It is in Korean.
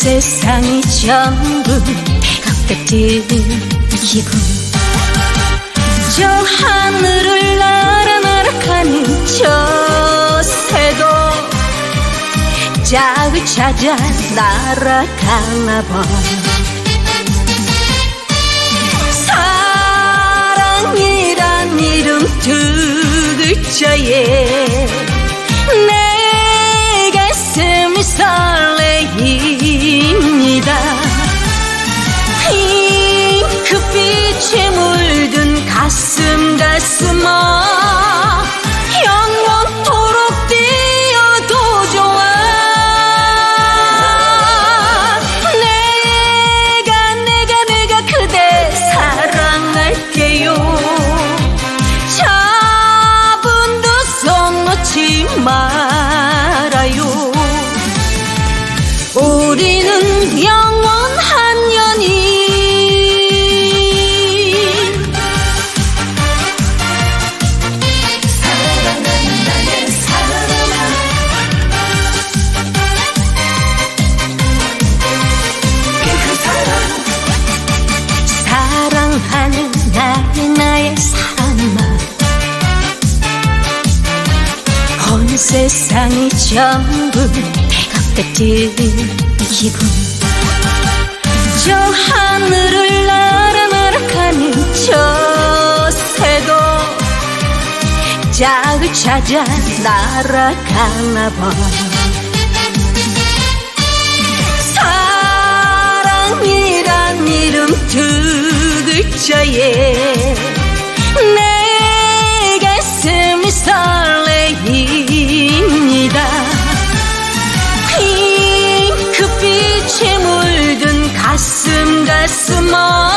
세상이 전부 백업 같은 기분. 저 하늘을 날아날아가는 저 새도 짝을 찾아 날아가나 봐. 사랑이란 이름 두 글자에 세상이 전부 백업 같은 기분. 저 하늘을 날아날아가는 저 새도 짝을 찾아 날아가나 봐 small